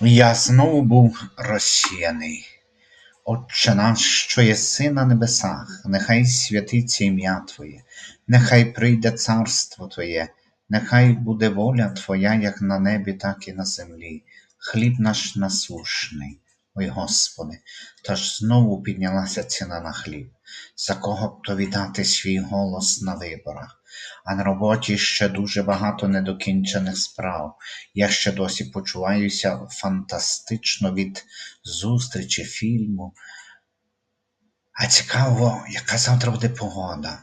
Я знову був розсіяний. Отче наш, що єси на небесах, нехай святиться ім'я Твоє, нехай прийде царство Твоє, нехай буде воля Твоя, як на небі, так і на землі. Хліб наш насушний, ой Господи, та ж знову піднялася ціна на хліб. За кого б то віддати свій голос на виборах, а на роботі ще дуже багато недокінчених справ. Я ще досі почуваюся фантастично від зустрічі фільму. А цікаво, яка завтра буде погода.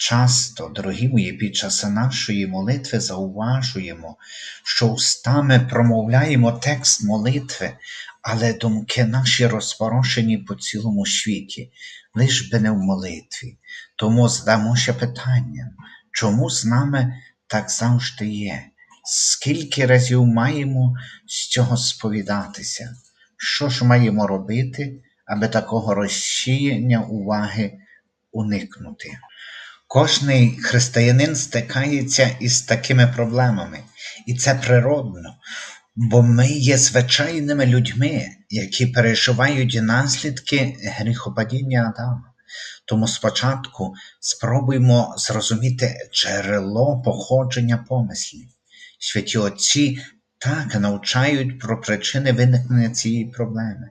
Часто, дорогі мої, під час нашої молитви зауважуємо, що устами промовляємо текст молитви, але думки наші розпорошені по цілому світі, лиш би не в молитві. Тому здамося питанням, чому з нами так завжди є? Скільки разів маємо з цього сповідатися? Що ж маємо робити, аби такого розсіяння уваги уникнути? Кожний християнин стикається із такими проблемами, і це природно, бо ми є звичайними людьми, які переживають наслідки гріхопадіння Адама. Тому спочатку спробуємо зрозуміти джерело походження помислів. Святі Отці так навчають про причини виникнення цієї проблеми.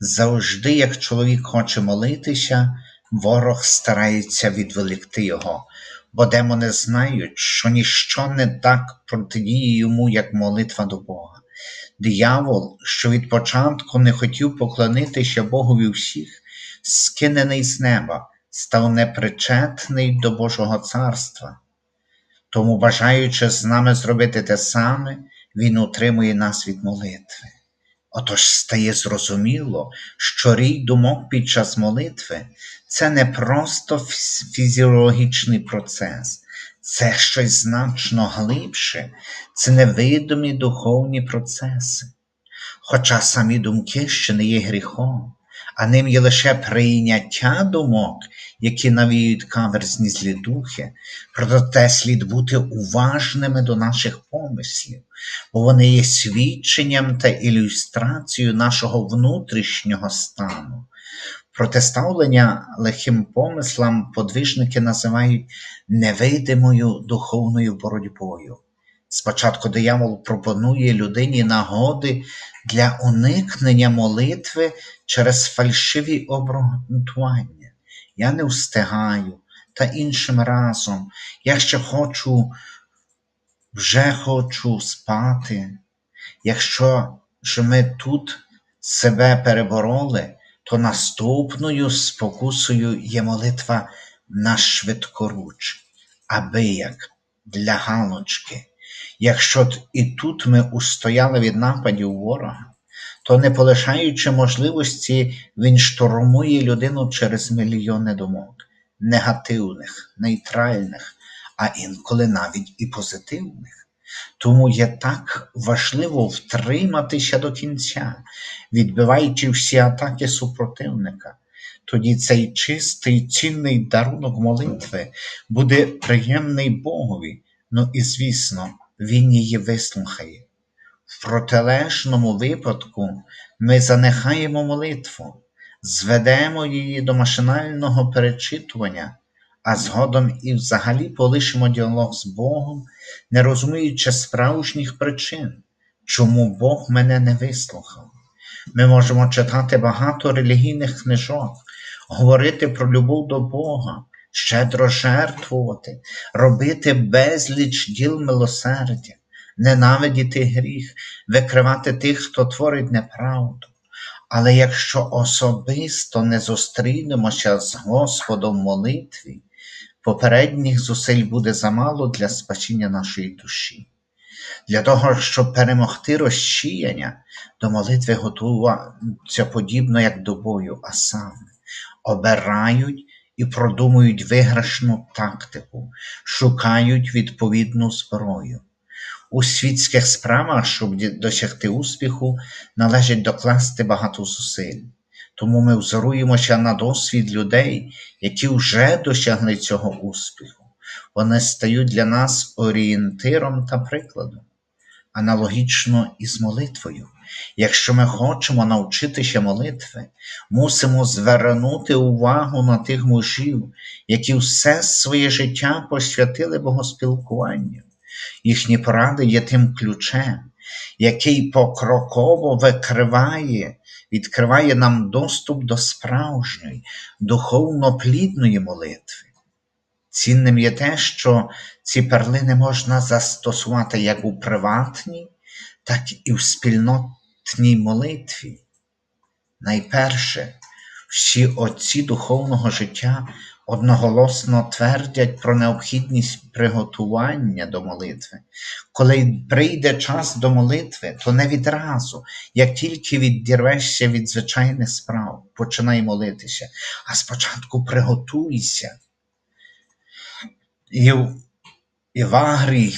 Завжди, як чоловік хоче молитися, ворог старається відволікти його, бо демони знають, що ніщо не так протидіє йому, як молитва до Бога. Диявол, що від початку не хотів поклонитися Богові всіх, скинений з неба, став непричетний до Божого царства. Тому, бажаючи з нами зробити те саме, Він утримує нас від молитви. Отож стає зрозуміло, що рій думок під час молитви це не просто фізіологічний процес, це щось значно глибше, це невидимі духовні процеси. Хоча самі думки ще не є гріхом, а ним є лише прийняття думок, які навіють каверзні злі духи, проте слід бути уважними до наших помислів, бо вони є свідченням та ілюстрацією нашого внутрішнього стану. Протиставлення лихим помислам подвижники називають невидимою духовною боротьбою. Спочатку диявол пропонує людині нагоди для уникнення молитви через фальшиві обґрунтування. Я не встигаю, та іншим разом я ще хочу, вже хочу спати. Якщо ж ми тут себе перебороли, то наступною спокусою є молитва на швидкоруч, аби як для галочки. Якщо і тут ми устояли від нападів ворога, то не полишаючи можливості, він штурмує людину через мільйони думок, негативних, нейтральних, а інколи навіть і позитивних. Тому є так важливо втриматися до кінця, відбиваючи всі атаки супротивника. Тоді цей чистий, цінний дарунок молитви буде приємний Богові, ну і звісно, Він її вислухає. В протилежному випадку ми занехаємо молитву, зведемо її до машинального перечитування, а згодом і взагалі полишимо діалог з Богом, не розуміючи справжніх причин, чому Бог мене не вислухав. Ми можемо читати багато релігійних книжок, говорити про любов до Бога, щедро жертвувати, робити безліч діл милосердя, ненавидіти гріх, викривати тих, хто творить неправду. Але якщо особисто не зустрінемося з Господом в молитві, попередніх зусиль буде замало для спасіння нашої душі. Для того, щоб перемогти розчіяння, до молитви готуються подібно, як до бою, а саме обирають і продумують виграшну тактику, шукають відповідну зброю. У світських справах, щоб досягти успіху, належить докласти багато зусиль. Тому ми взоруємося на досвід людей, які вже досягли цього успіху. Вони стають для нас орієнтиром та прикладом. Аналогічно і з молитвою. Якщо ми хочемо навчитися молитви, мусимо звернути увагу на тих мужів, які все своє життя посвятили богоспілкуванню. Їхні поради є тим ключем, який покроково викриває, відкриває нам доступ до справжньої, духовно плідної молитви. Цінним є те, що ці перлини можна застосувати як у приватній, так і в спільнотній молитві. Найперше, всі отці духовного життя одноголосно твердять про необхідність приготування до молитви. Коли прийде час до молитви, то не відразу, як тільки відірвешся від звичайних справ, починай молитися, а спочатку приготуйся. Івагрій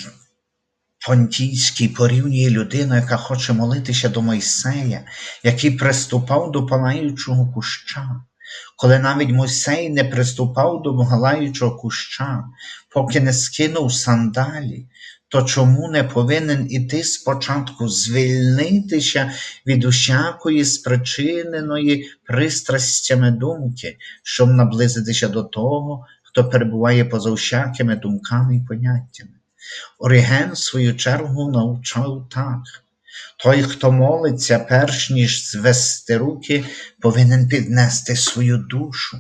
Понтійський порівнює людину, яка хоче молитися до Мойсея, який приступав до палаючого куща. Коли навіть Мойсей не приступав до палаючого куща, поки не скинув сандалі, то чому не повинен іти спочатку звільнитися від усякої спричиненої пристрастями думки, щоб наблизитися до того, хто перебуває поза всякими думками і поняттями? Оріген, в свою чергу, навчав так. Той, хто молиться, перш ніж звести руки, повинен піднести свою душу.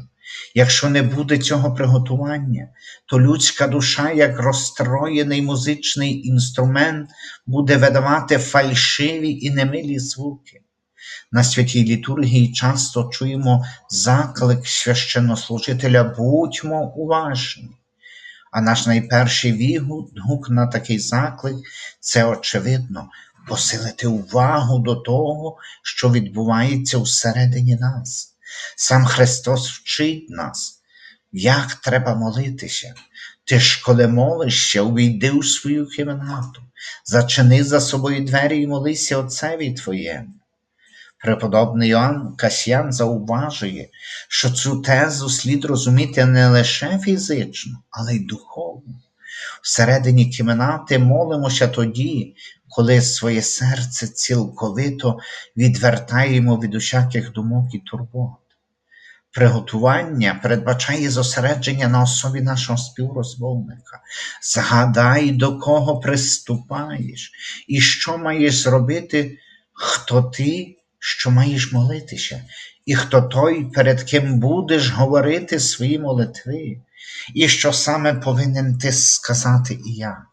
Якщо не буде цього приготування, то людська душа, як розстроєний музичний інструмент, буде видавати фальшиві і немилі звуки. На святій літургії часто чуємо заклик священнослужителя будьмо уважні. А наш найперший відгук на такий заклик це очевидно посилити увагу до того, що відбувається всередині нас. Сам Христос вчить нас, як треба молитися. Ти ж, коли молишся, увійди у свою кімнату, зачини за собою двері і молися Отцеві Твоєму. Преподобний Йоанн Касьян зауважує, що цю тезу слід розуміти не лише фізично, але й духовно. Всередині кімнати молимося тоді, коли своє серце цілковито відвертаємо від усяких думок і турбот. Приготування передбачає зосередження на особі нашого співрозмовника. Згадай, до кого приступаєш, і що маєш зробити, хто ти, що маєш молитися, і хто той, перед ким будеш говорити свої молитви, і що саме повинен ти сказати і я,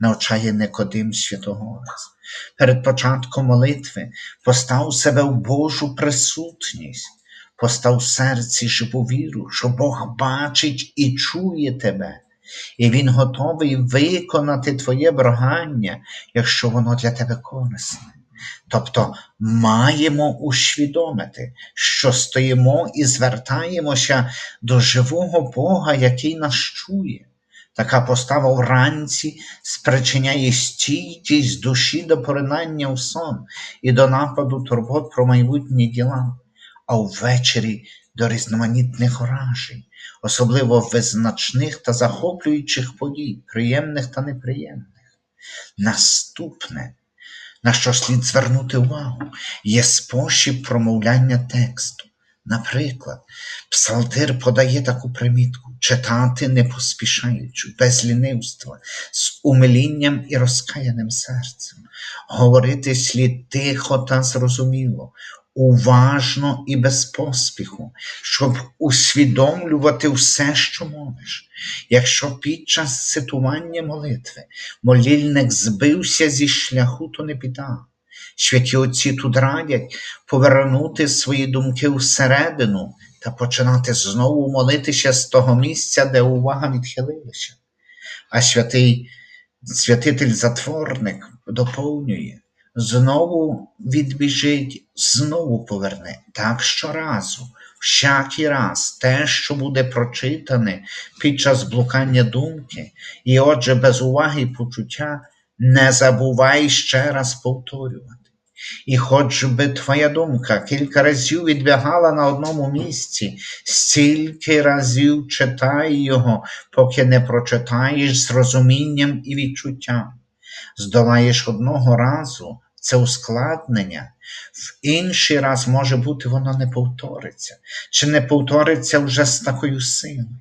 навчає Никодим Святогорець. Перед початком молитви постав себе в Божу присутність, постав в серці живу віру, що Бог бачить і чує тебе, і Він готовий виконати твоє брагання, якщо воно для тебе корисне. Тобто маємо усвідомити, що стоїмо і звертаємося до живого Бога, який нас чує. Така постава вранці спричиняє стійкість душі до поринання в сон і до нападу турбот про майбутні діла, а ввечері до різноманітних уражень, особливо визначних та захоплюючих подій, приємних та неприємних. Наступне на що слід звернути увагу, є спосіб промовляння тексту. Наприклад, псалтир подає таку примітку читати не поспішаючи, без лінивства, з умилінням і розкаяним серцем, говорити слід тихо та зрозуміло, уважно і без поспіху, щоб усвідомлювати все, що мовиш. Якщо під час цитування молитви молільник збився зі шляху, то не біда. Святі отці тут радять повернути свої думки всередину та починати знову молитися з того місця, де увага відхилилася. А святий святитель-затворник доповнює знову відбіжить, знову поверне. Так щоразу, всякий раз те, що буде прочитане під час блукання думки, і отже, без уваги і почуття, не забувай ще раз повторювати. І хоч би твоя думка кілька разів відбігала на одному місці, стільки разів читай його, поки не прочитаєш з розумінням і відчуттям. Здолаєш одного разу це ускладнення, в інший раз може бути воно не повториться, чи не повториться вже з такою силою.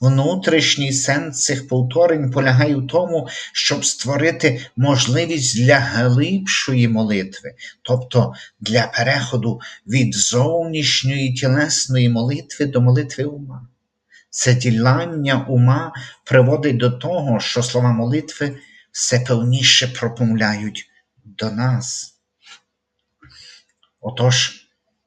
Внутрішній сенс цих повторень полягає в тому, щоб створити можливість для глибшої молитви, тобто для переходу від зовнішньої тілесної молитви до молитви ума. Це діляння ума приводить до того, що слова молитви все певніше пропомляють до нас. Отож,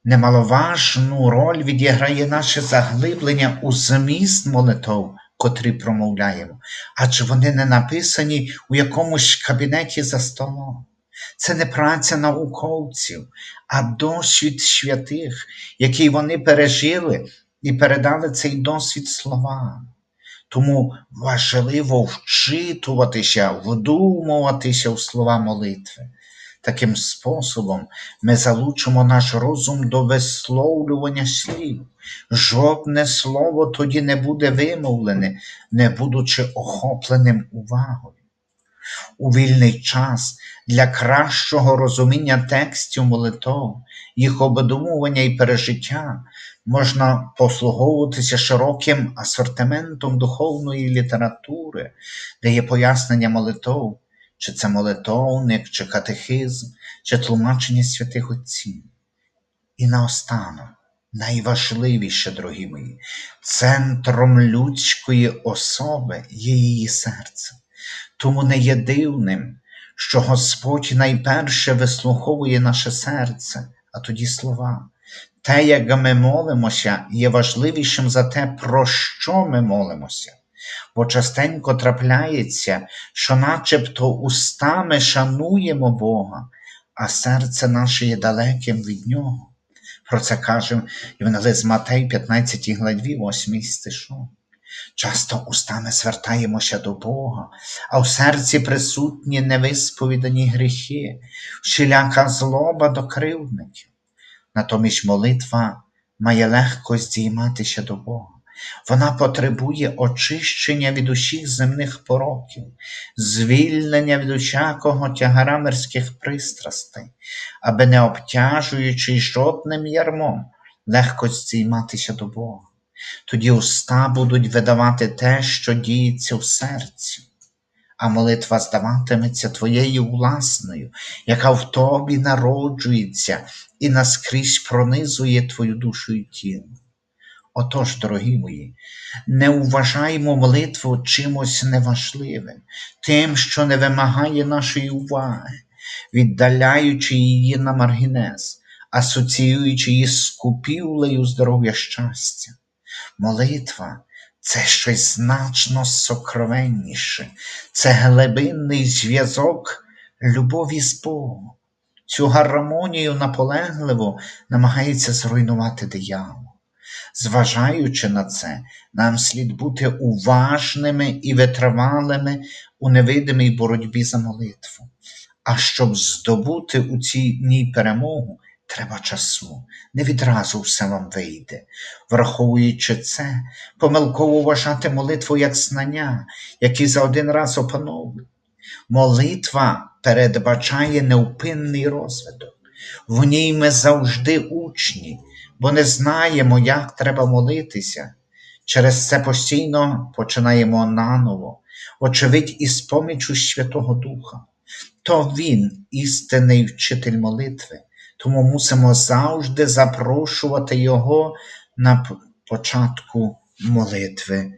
немаловажну роль відіграє наше заглиблення у зміст молитов, котрі промовляємо, адже вони не написані у якомусь кабінеті за столом. Це не праця науковців, а досвід святих, який вони пережили і передали цей досвід словам. Тому важливо вчитуватися, вдумуватися в слова молитви. Таким способом ми залучимо наш розум до висловлювання слів. Жодне слово тоді не буде вимовлене, не будучи охопленим увагою. У вільний час для кращого розуміння текстів молитов, їх обдумування і пережиття можна послуговуватися широким асортиментом духовної літератури, де є пояснення молитов, чи це молитовник, чи катехизм, чи тлумачення святих отців. І наостанок, найважливіше, дорогі мої, центром людської особи є її серце. Тому не є дивним, що Господь найперше вислуховує наше серце, а тоді слова. Те, як ми молимося, є важливішим за те, про що ми молимося. Бо частенько трапляється, що начебто устами шануємо Бога, а серце наше є далеким від Нього. Про це каже Євангелист Матей, 15 главі, 8 стишок. Часто устами звертаємося до Бога, а в серці присутні невисповідані гріхи, всіляка злоба до кривдників. Натомість молитва має легко здійматися до Бога. Вона потребує очищення від усіх земних пороків, звільнення від усякого тягара мирських пристрастей, аби не обтяжуючи жодним ярмом, легко здійматися до Бога. Тоді уста будуть видавати те, що діється в серці, а молитва здаватиметься твоєю власною, яка в тобі народжується і наскрізь пронизує твою душу і тіло. Отож, дорогі мої, не вважаймо молитву чимось неважливим, тим, що не вимагає нашої уваги, віддаляючи її на маргінез, асоціюючи її з купівлею здоров'я щастя. Молитва це щось значно сокровенніше, це глибинний зв'язок любові з Богом. Цю гармонію наполегливо намагається зруйнувати диявол. Зважаючи на це, нам слід бути уважними і витривалими у невидимій боротьбі за молитву. А щоб здобути у цій ній перемогу, треба часу. Не відразу все вам вийде. Враховуючи це, помилково вважати молитву як знання, які за один раз опановують. Молитва передбачає невпинний розвиток. В ній ми завжди учні, бо не знаємо, як треба молитися. Через це постійно починаємо наново, очевидь, із помічу Святого Духа. То Він істинний вчитель молитви, тому мусимо завжди запрошувати Його на початку молитви.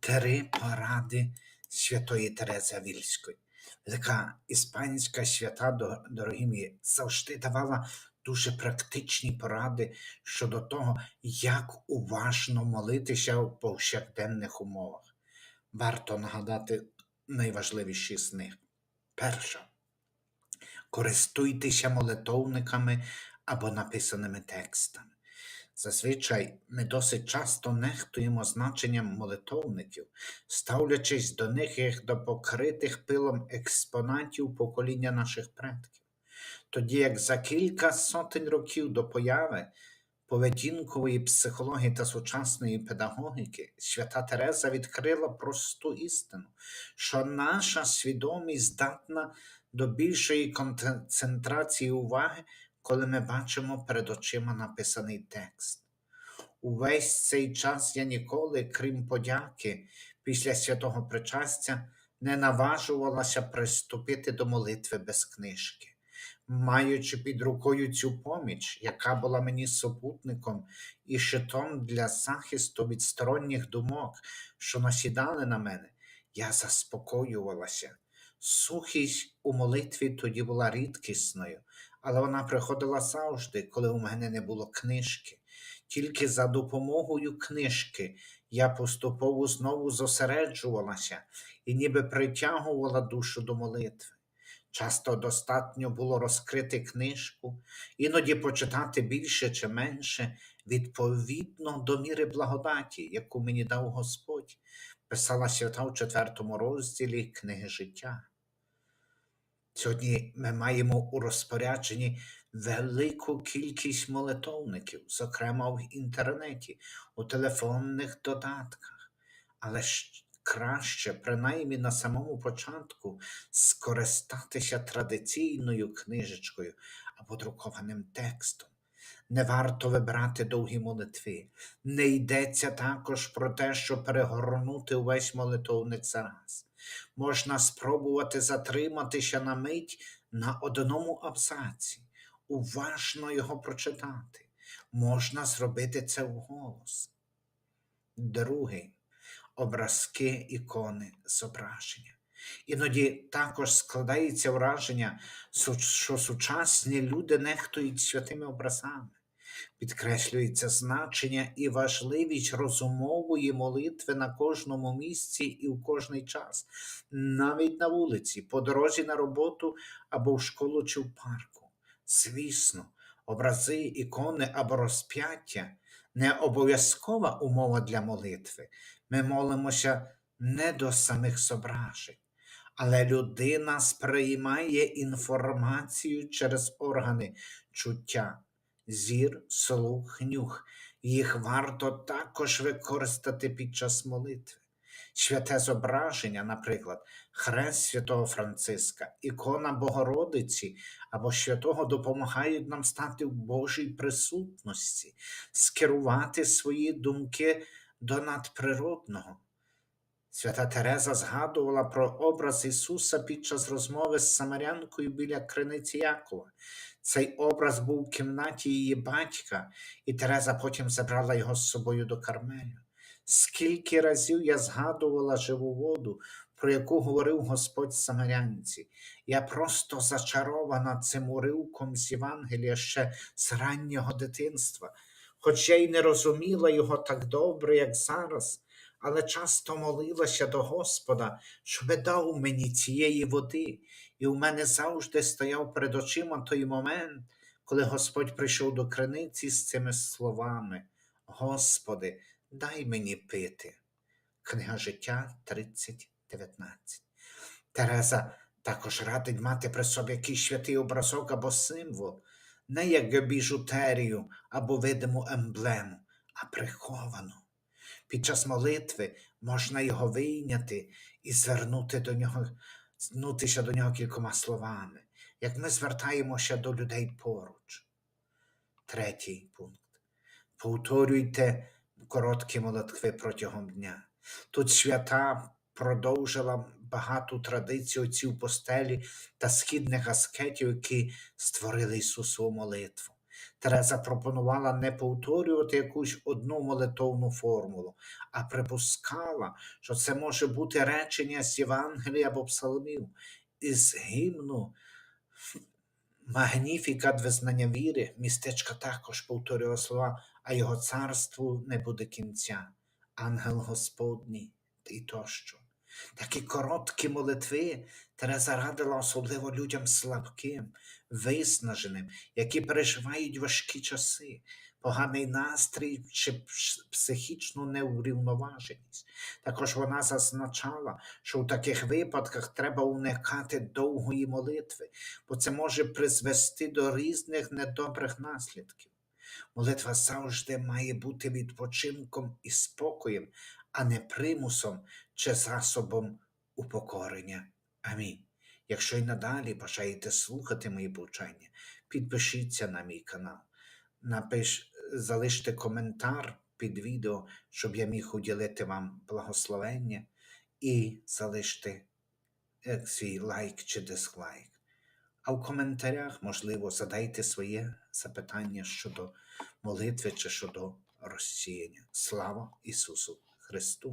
Три поради святої Терези Вільської. Така іспанська свята, дорогі мої, завжди давала дуже практичні поради щодо того, як уважно молитися в повсякденних умовах. Варто нагадати найважливіші з них. Перша. Користуйтеся молитовниками або написаними текстами. Зазвичай ми досить часто нехтуємо значенням молитовників, ставлячись до них як до покритих пилом експонатів покоління наших предків. Тоді як за кілька сотень років до появи поведінкової психології та сучасної педагогіки свята Тереза відкрила просту істину, що наша свідомість здатна до більшої концентрації уваги, коли ми бачимо перед очима написаний текст. Увесь цей час я ніколи, крім подяки, після святого причастя, не наважувалася приступити до молитви без книжки. Маючи під рукою цю поміч, яка була мені супутником і щитом для захисту від сторонніх думок, що насідали на мене, я заспокоювалася. Сухість у молитві тоді була рідкісною, але вона приходила завжди, коли у мене не було книжки. Тільки за допомогою книжки я поступово знову зосереджувалася і ніби притягувала душу до молитви. Часто достатньо було розкрити книжку, іноді почитати більше чи менше, відповідно до міри благодаті, яку мені дав Господь, писала свята у четвертому розділі книги життя. Сьогодні ми маємо у розпорядженні велику кількість молитовників, зокрема в інтернеті, у телефонних додатках. Але краще, принаймні на самому початку, скористатися традиційною книжечкою або друкованим текстом. Не варто вибирати довгі молитви. Не йдеться також про те, щоб перегорнути увесь молитовник зараз. Можна спробувати затриматися на мить на одному абзаці, уважно його прочитати. Можна зробити це вголос. Другий образки ікони зображення. Іноді також складається враження, що сучасні люди нехтують святими образами. Підкреслюється значення і важливість розумової молитви на кожному місці і в кожний час, навіть на вулиці, по дорозі на роботу або в школу чи в парку. Звісно, образи, ікони або розп'яття не обов'язкова умова для молитви. Ми молимося не до самих зображень, але людина сприймає інформацію через органи чуття, зір, слух, нюх. Їх варто також використати під час молитви. Святе зображення, наприклад, хрест святого Франциска, ікона Богородиці або святого допомагають нам стати в Божій присутності, скерувати свої думки до надприродного. Свята Тереза згадувала про образ Ісуса під час розмови з Самарянкою біля криниці Якова. Цей образ був у кімнаті її батька, і Тереза потім забрала його з собою до Кармелю. Скільки разів я згадувала живу воду, про яку говорив Господь Самарянці. Я просто зачарована цим уривком з Євангелія ще з раннього дитинства, хоч я й не розуміла його так добре, як зараз, але часто молилася до Господа, щоб дав мені цієї води, і у мене завжди стояв перед очима той момент, коли Господь прийшов до криниці з цими словами: Господи, дай мені пити. Книга життя 30.19. Тереза також радить мати при собі якийсь святий образок або символ, не як біжутерію або видиму емблему, а приховану. Під час молитви можна його вийняти і звернути до нього, звернутися до нього кількома словами, як ми звертаємося до людей поруч. Третій пункт. Повторюйте короткі молитви протягом дня. Тут свята продовжила багату традицію отців постелі та східних аскетів, які створили Ісусову молитву. Тереза пропонувала не повторювати якусь одну молитовну формулу, а припускала, що це може бути речення з Євангелія або псалмів, із гімну Магніфікат визнання віри, містечка також повторював слова, а його царству не буде кінця, ангел Господній і тощо. Такі короткі молитви Тереза радила особливо людям слабким, виснаженим, які переживають важкі часи, поганий настрій чи психічну неврівноваженість. Також вона зазначала, що у таких випадках треба уникати довгої молитви, бо це може призвести до різних недобрих наслідків. Молитва завжди має бути відпочинком і спокоєм, а не примусом чи засобом упокорення. Амінь. Якщо й надалі бажаєте слухати мої повчання, підпишіться на мій канал, напиш, залиште коментар під відео, щоб я міг уділити вам благословення, і залиште е, свій лайк чи дизлайк. А в коментарях, можливо, задайте своє запитання щодо молитви чи щодо розсіяння. Слава Ісусу Христу!